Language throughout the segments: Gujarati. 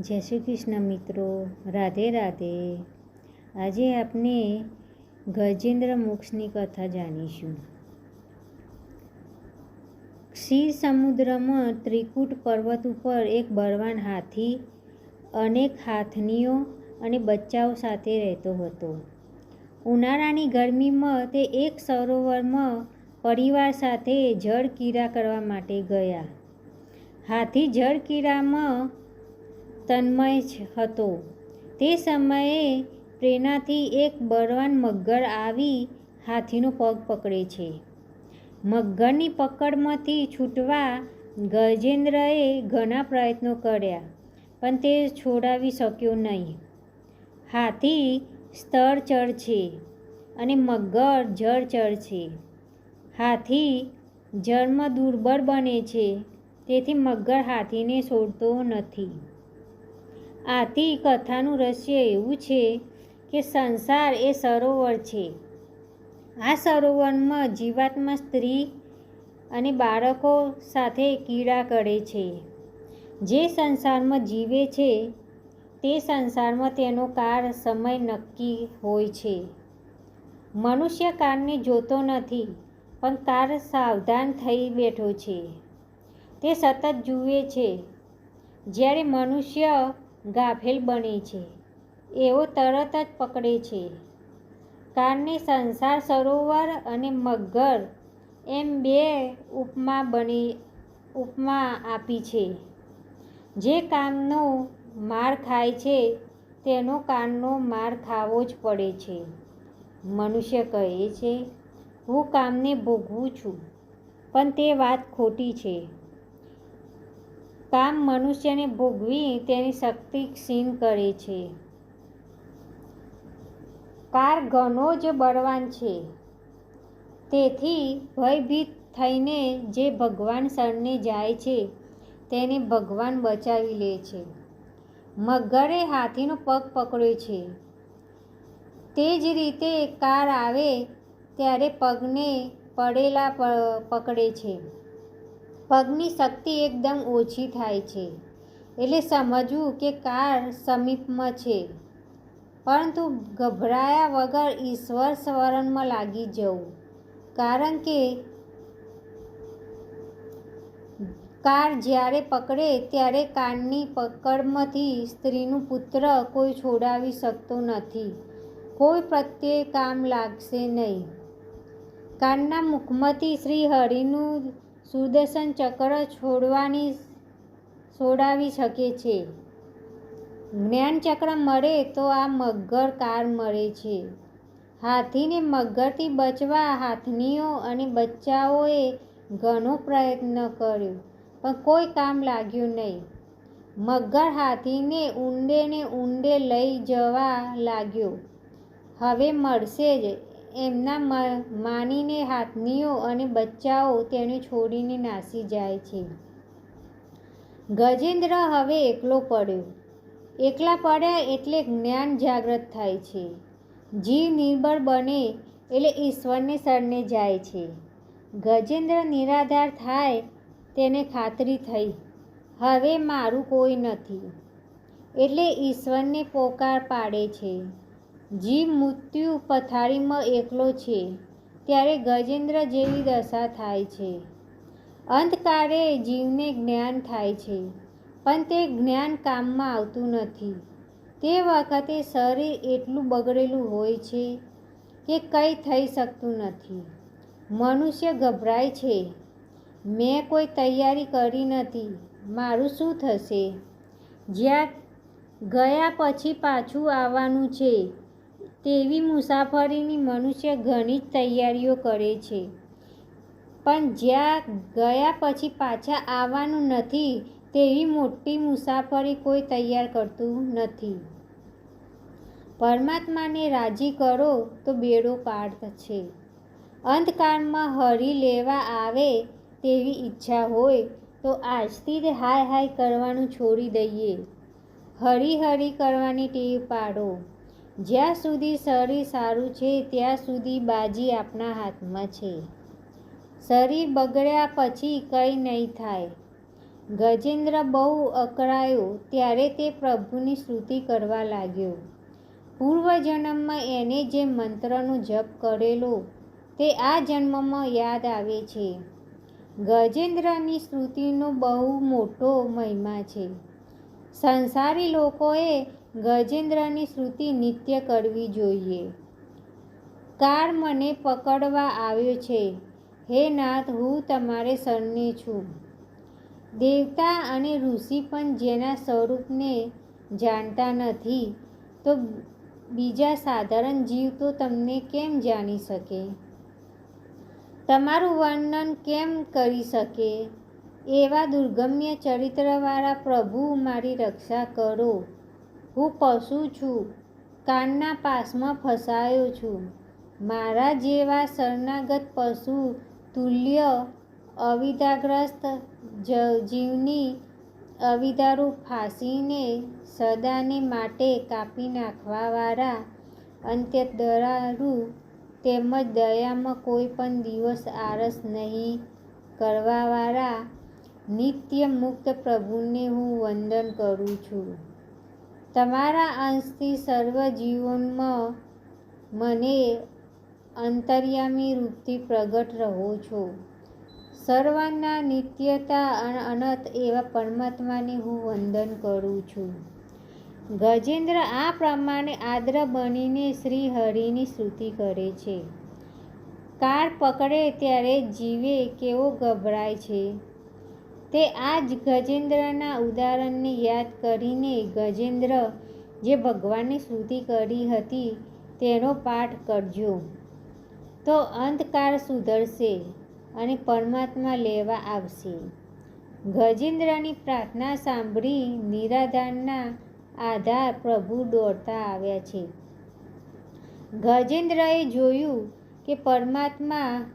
જય શ્રી કૃષ્ણ મિત્રો. રાધે રાધે. આજે આપણે ગજેન્દ્ર મોક્ષની કથા જાણીશું. ક્ષીર સમુદ્રમાં ત્રિકૂટ પર્વત ઉપર એક બળવાન હાથી અનેક હાથનીઓ અને બચ્ચાઓ સાથે રહેતો હતો. ઉનાળાની ગરમીમાં તે એક સરોવરમાં પરિવાર સાથે જળ કીરા કરવા માટે ગયા. હાથી જળ કીરામાં તન્મય હતો. તે સમયે પ્રેરણાથી એક બળવાન મગર આવી હાથીનો પગ પકડે છે. મગરની પકડમાંથી છૂટવા ગજેન્દ્રએ ઘણા પ્રયત્નો કર્યા, પણ તે છોડાવી શક્યો નહીં. હાથી સ્તર ચડ છે અને મગર જળચર છે. હાથી જળમાં દુર્બળ બને છે, તેથી મગર હાથીને છોડતો નથી. આથી કથાનું રહસ્ય એવું છે કે સંસાર એ સરોવર છે. આ સરોવરમાં જીવાત્મા સ્ત્રી અને બાળકો સાથે કીડા કરે છે. જે સંસારમાં જીવે છે, તે સંસારમાં તેનો કાળ સમય નક્કી હોય છે. મનુષ્ય કાળને જોતો નથી, પણ કાળ સાવધાન થઈ બેઠો છે. તે સતત જુએ છે. જ્યારે મનુષ્ય ગાફેલ બને છે. એવો તરત જ પકડે છે. કારને સંસાર સરોવર અને મગર એમ બે ઉપમા બની, ઉપમા આપી છે. જે કામનો માર ખાય છે, તેનો કાનનો માર ખાવો જ પડે છે. મનુષ્ય કહે છે, હું કામને ભોગવું છું, પણ તે વાત ખોટી છે. કામ મનુષ્યને ભોગવી તેની શક્તિ ક્ષીણ કરે છે. કાર ઘણો જ બળવાન છે. તેથી ભયભીત થઈને જે ભગવાન શરણે જાય છે, તેને ભગવાન બચાવી લે છે. મગરે હાથીનો પગ પકડ્યો છે. તે જ રીતે કાર આવે ત્યારે પગને પડેલા પકડે છે. પગની શક્તિ એકદમ ઓછી થાય છે. એટલે સમજવું કે કાર સમીપમાં છે. પરંતુ ગભરાયા વગર ઈશ્વર સ્મરણમાં લાગી જવું. કારણ કે કાર જ્યારે પકડે ત્યારે કારની પકડમાંથી સ્ત્રીનું પુત્ર કોઈ છોડાવી શકતો નથી. કોઈ પ્રત્યે કામ લાગશે નહીં. કાનના મુખમાંથી શ્રી હરિનું સુદર્શન ચક્ર છોડવાની છોડાવી શકે છે. જ્ઞાન ચક્ર મળે તો આ મગર કાર મળે છે. હાથીને મગરથી બચવા હાથનીઓ અને બચ્ચાઓએ ઘણો પ્રયત્ન કર્યો, પણ કોઈ કામ લાગ્યું નહીં. મગર હાથીને ઊંડે ને ઊંડે લઈ જવા લાગ્યો. હવે મળશે જ એમના માનીને હાથનીઓ અને બચ્ચાઓ તેને છોડીને નાસી જાય છે. ગજેન્દ્ર હવે એકલો પડ્યો. એકલા પડ્યા એટલે જ્ઞાન જાગૃત થાય છે. જીવ નિર્બળ બને એટલે ઈશ્વરને શરણે જાય છે. ગજેન્દ્ર નિરાધાર થાય તેને ખાતરી થઈ. હવે મારું કોઈ નથી. એટલે ઈશ્વરને પોકાર પાડે છે. જીવ મૃત્યુ પથારીમાં એકલો છે, ત્યારે ગજેન્દ્ર જેવી દશા થાય છે. અંતકાળે જીવને જ્ઞાન થાય છે, પણ તે જ્ઞાન કામમાં આવતું નથી. તે વખતે શરીર એટલું બગડેલું હોય છે કે કંઈ થઈ શકતું નથી. મનુષ્ય ગભરાય છે, મેં કોઈ તૈયારી કરી નથી, મારું શું થશે? જ્યાં ગયા પછી પાછું આવવાનું છે તેવી મુસાફરીની મનુષ્ય ઘણી જ તૈયારીઓ કરે છે. પણ જ્યાં ગયા પછી પાછા આવવાનું નથી, તેવી મોટી મુસાફરી કોઈ તૈયાર કરતું નથી. પરમાત્માને રાજી કરો તો બેડો પાર્થ છે. અંધકારમાં હરી લેવા આવે તેવી ઈચ્છા હોય, તો આજથી જ હાય હાય કરવાનું છોડી દઈએ. હરી હરી કરવાની ટેવ પાડો. જ્યાં સુધી શરીર સારું છે, ત્યાં સુધી બાજી આપણા હાથમાં છે. શરીર બગડ્યા પછી કંઈ નહીં થાય. ગજેન્દ્ર બહુ અકળાયો ત્યારે તે પ્રભુની સ્તુતિ કરવા લાગ્યો. પૂર્વજન્મમાં એને જે મંત્રનો જપ કરેલો, તે આ જન્મમાં યાદ આવે છે. ગજેન્દ્રની સ્તુતિનો બહુ મોટો મહિમા છે. સંસારી લોકોએ ગજેન્દ્રની શ્રુતિ નિત્ય કરવી જોઈએ. કાર મને પકડવા આવ્યો છે. હે નાથ, હું તમારે શરણે છું. દેવતા અને ઋષિ પણ જેના સ્વરૂપને જાણતા નથી, તો બીજા સાધારણ જીવ તો તમને કેમ જાણી શકે? તમારું વર્ણન કેમ કરી શકે? એવા દુર્ગમ્ય ચરિત્રવાળા પ્રભુ મારી રક્ષા કરો. હું પશુ છું. કાનના પાસમાં ફસાયો છું. મારા જેવા શરણાગત પશુ તુલ્ય અવિદાગ્રસ્ત જીવની અવિદારૂપ ફાંસીને સદાને માટે કાપી નાખવાવાળા અંત્યદયાળુ તેમજ દયામાં કોઈ પણ દિવસ આરસ નહીં કરવાવાળા નિત્ય મુક્ત પ્રભુને હું વંદન કરું છું. તમારા અંશથી સર્વ જીવનમાં મને અંતર્યામી રૂપથી પ્રગટ રહો છો. સર્વના નિત્યતા અને અનંત એવા પરમાત્માને હું વંદન કરું છું. ગજેન્દ્ર આ પ્રમાણે આદ્ર બનીને શ્રી હરિની સ્તુતિ કરે છે. કાર પકડે ત્યારે જીવે કેવો ગભરાય છે. તે આ જ ગજેન્દ્રના ઉદાહરણને યાદ કરીને ગજેન્દ્ર, જે ભગવાનની સ્તુતિ કરી હતી, તેનો પાઠ કરજો. તો અંધકાર સુધરશે અને પરમાત્મા લેવા આવશે. ગજેન્દ્રની પ્રાર્થના સાંભળી નિરાધારના આધાર પ્રભુ દોડતા આવ્યા છે. ગજેન્દ્રએ જોયું કે પરમાત્મા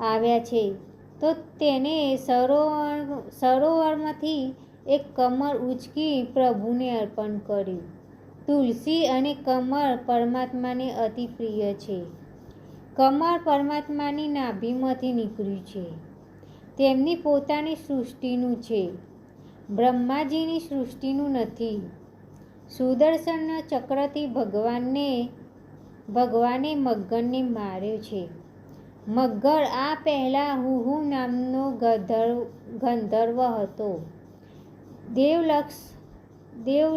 આવ્યા છે. તો તેને સરોવર, સરોવરમાંથી એક કમળ ઉચકી પ્રભુને અર્પણ કર્યું. તુલસી અને કમળ પરમાત્માને અતિ પ્રિય છે. કમળ પરમાત્માની નાભીમાંથી નીકળ્યું છે. તેમની પોતાની સૃષ્ટિનું છે. બ્રહ્માજીની સૃષ્ટિનું નથી. સુદર્શનના ચક્રથી ભગવાનને, ભગવાને મગનને માર્યો છે. મગર આ પહેલાં હુહુ નામનો ગંધર્વ ગંધર્વ હતો. દેવલક્ષ, દેવ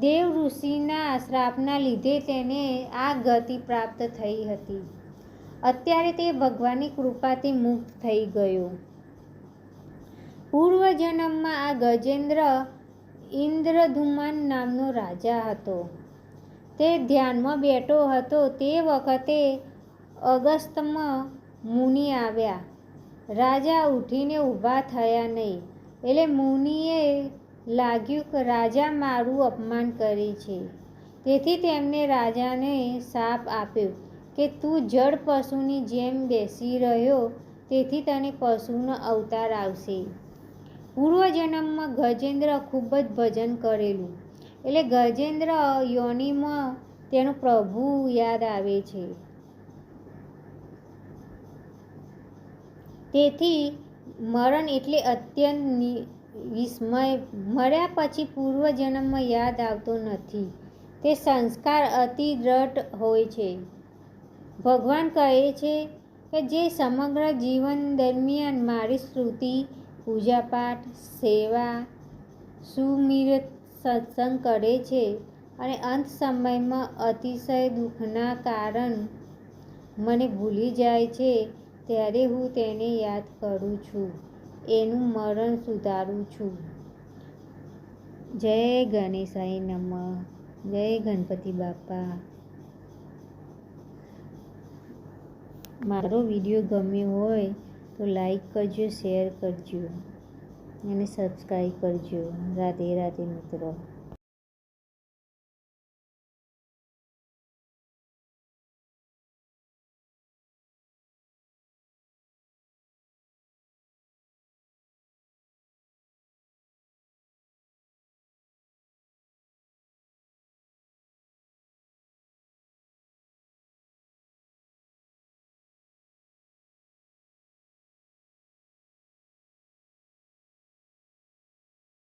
દેવ ઋષિના શ્રાપના લીધે તેને આ ગતિ પ્રાપ્ત થઈ હતી. અત્યારે તે ભગવાનની કૃપાથી મુક્ત થઈ ગયો. પૂર્વજન્મમાં આ ગજેન્દ્ર ઇન્દ્રધુમાન નામનો રાજા હતો. તે ધ્યાનમાં બેઠો હતો તે વખતે અગસ્તમાં મુનિ આવ્યા. રાજા ઊઠીને ઊભા થયા નહીં. એટલે મુનિએ લાગ્યું કે રાજા મારું અપમાન કરે છે. તેથી તેમણે રાજાને શાપ આપ્યો કે તું જડ પશુની જેમ બેસી રહ્યો, તેથી તને પશુનો અવતાર આવશે. પૂર્વજન્મમાં ગજેન્દ્ર ખૂબ જ ભજન કરેલું. એટલે ગજેન્દ્ર યોનિમાં તેનો પ્રભુ યાદ આવે છે. તેથી મરણ એટલે અત્યંત વિસ્મય. મર્યા પછી પૂર્વજન્મમાં યાદ આવતો નથી. તે સંસ્કાર અતિ દ્રઢ હોય છે. ભગવાન કહે છે કે જે સમગ્ર જીવન દરમિયાન મારી શ્રુતિ પૂજાપાઠ, સેવા, સુમિરત સત્સંગ કરે છે અને અંત સમયમાં અતિશય દુઃખના કારણ મને ભૂલી જાય છે. ત્યારે હું તેને યાદ કરું છું, એનું મરણ સુધારું છું. જય ગણેશાય નમઃ, જય ગણપતિ બાપા. મારો વીડિયો ગમ્યો હોય તો લાઈક કરજો, શેર કરજો અને સબસ્ક્રાઈબ કરજો. રાધે રાધે મિત્રો.